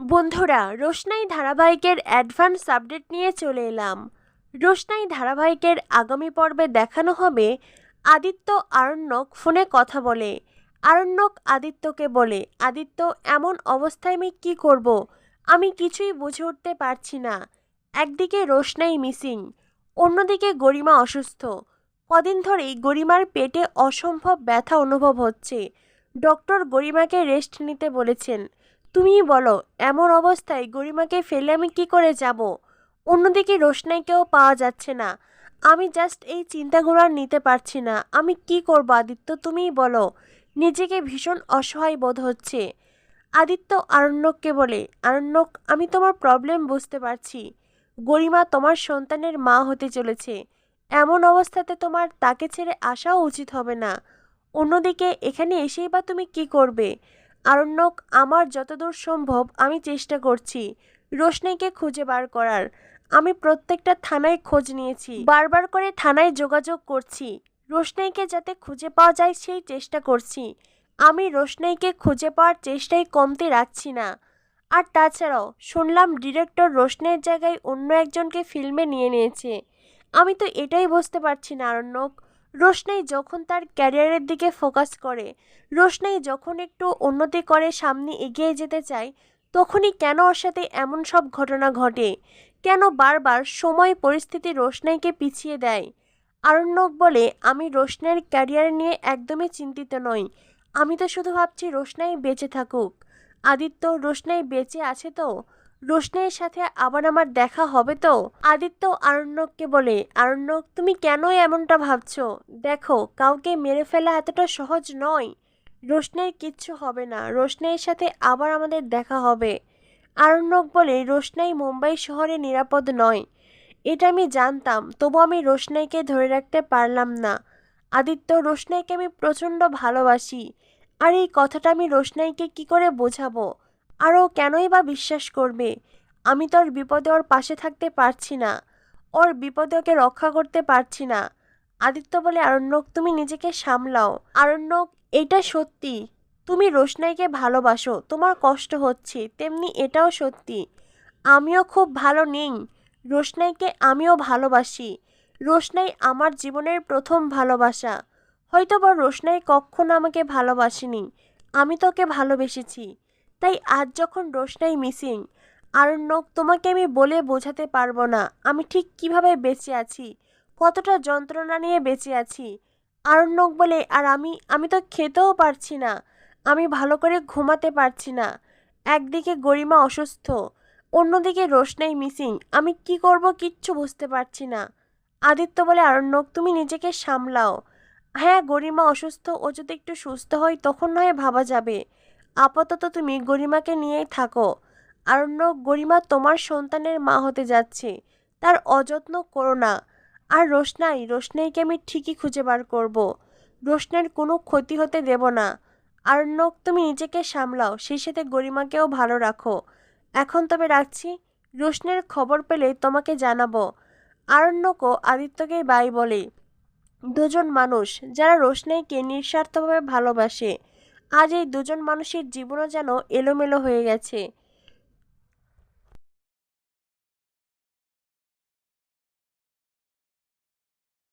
বন্ধুরা, রোশনাই ধারাবাহিকের advance update নিয়ে চলে এলাম। রোশনাই ধারাবাহিকের আগামী পর্বে দেখানো হবে আদিত্য আরণ্যক ফোনে কথা বলে। আরণ্যক আদিত্যকে বলে, আদিত্য, এমন অবস্থায় আমি কী করব? আমি কিছুই বুঝে উঠতে পারছি না। একদিকে রোশনাই মিসিং, অন্যদিকে গরিমা অসুস্থ। কদিন ধরেই গরিমার পেটে অসম্ভব ব্যথা অনুভব হচ্ছে। ডক্টর গরিমাকে রেস্ট নিতে বলেছেন। তুমিই বলো, এমন অবস্থায় গরিমাকে ফেলে আমি কি করে যাব? অন্যদিকে রোশনাইকেও পাওয়া যাচ্ছে না। আমি জাস্ট এই চিন্তাগুলো আর নিতে পারছি না। আমি কি করব আদিত্য, তুমিই বলো। নিজেকে ভীষণ অসহায় বোধ হচ্ছে। আদিত্য আরণ্যককে বলে, আরণ্যক, আমি তোমার প্রবলেম বুঝতে পারছি। গরিমা তোমার সন্তানের মা হতে চলেছে। এমন অবস্থাতে তোমার তাকে ছেড়ে আসাও উচিত হবে না। অন্যদিকে এখানে এসেই বা তুমি কি করবে? আরণ্যক, আমার যতদূর সম্ভব আমি চেষ্টা করছি রোশনাইকে খুঁজে বার করার। আমি প্রত্যেকটা থানায় খোঁজ নিয়েছি। বারবার করে থানায় যোগাযোগ করছি। রোশনাইকে যাতে খুঁজে পাওয়া যায় সেই চেষ্টা করছি। আমি রোশনাইকে খুঁজে পাওয়ার চেষ্টায় কমতে রাখছি না। আর তাছাড়াও, শুনলাম ডিরেক্টর রোশনাইয়ের জায়গায় অন্য একজনকে ফিল্মে নিয়ে নিয়েছে। আমি তো এটাই বুঝতে পারছি না, আরণ্যক। রোশনাই যখন তার ক্যারিয়ারের দিকে ফোকাস করে, রোশনাই যখন একটু উন্নতি করে সামনে এগিয়ে যেতে চায়, তখনই কেন ওর সাথে এমন সব ঘটনা ঘটে? কেন বারবার সময় পরিস্থিতি রোশনাইকে পিছিয়ে দেয়? আরণ্যক বলে, আমি রোশনাইয়ের ক্যারিয়ার নিয়ে একদমই চিন্তিত নই। আমি তো শুধু ভাবছি রোশনাই বেঁচে থাকুক। আদিত্য, রোশনাই বেঁচে আছে তো? রোশনাইয়ের সাথে আবার আমার দেখা হবে তো? আদিত্য আরণ্যককে বলে, আরণ্যক, তুমি কেন এমনটা ভাবছ? দেখো, কাউকে মেরে ফেলা এতটা সহজ নয়। রোশনাইয়ের কিচ্ছু হবে না। রোশনাইয়ের সাথে আবার আমাদের দেখা হবে। আরণ্যক বলে, রোশনাই মুম্বাই শহরে নিরাপদ নয়। এটা আমি জানতাম, তবু আমি রোশনাইকে ধরে রাখতে পারলাম না। আদিত্য, রোশনাইকে আমি প্রচণ্ড ভালোবাসি। আর এই কথাটা আমি রোশনাইকে কি করে বোঝাবো? আর ও কেনই বা বিশ্বাস করবে? আমি তো ওর বিপদে ওর পাশে থাকতে পারছি না। ওর বিপদে ওকে রক্ষা করতে পারছি না। আদিত্য বলে, আরণ্যক, তুমি নিজেকে সামলাও। আরণ্যক, এটা সত্যি। তুমি রোশনাইকে ভালোবাসো। তোমার কষ্ট হচ্ছে, তেমনি এটাও সত্যি। আমিও খুব ভালো নেই রোশনাইকে আমিও ভালোবাসি। রোশনাই আমার জীবনের প্রথম ভালোবাসা। হয়তো বা রোশনাই কখনো আমাকে ভালোবাসেনি। আমি তোকে ভালোবেসেছি। তাই আজ যখন রোশনাই মিসিং, আরণ্যক তোমাকে আমি বলে বোঝাতে পারব না, আমি ঠিক কীভাবে বেঁচে আছি? কতটা যন্ত্রণা নিয়ে বেঁচে আছি? আরণ্যক বলে, আর আমি আমি তো খেতেও পারছি না, আমি ভালো করে ঘুমাতে পারছি না। একদিকে গরিমা অসুস্থ, অন্যদিকে রোশনাই মিসিং, আমি কি করব কিচ্ছু বুঝতে পারছি না। আদিত্য বলে, আরণ্যক, তুমি নিজেকে সামলাও। হ্যাঁ গরিমা অসুস্থ, ও যদি একটু সুস্থ হয়, তখন নয় ভাবা যাবে। আপাতত তুমি গরিমাকে নিয়েই থাকো। আরণ্যক গরিমা তোমার সন্তানের মা হতে যাচ্ছে। তার অযত্ন করো না। আর রোশনাই, রোশনাইকে আমি ঠিকই খুঁজে বার করব। রোশনের কোনো ক্ষতি হতে দেব না। আরণ্যক তুমি নিজেকে সামলাও, সেই সাথে গরিমাকেও ভালো রাখো। এখন তবে রাখছি। রোশনের খবর পেলে তোমাকে জানাব। আরণ্যকও আদিত্যকে বাই বলে। দুজন মানুষ, যারা রোশনাইকে নিঃস্বার্থভাবে ভালোবাসে। আজ এই দুজন মানুষের জীবনও যেন এলোমেলো হয়ে গেছে।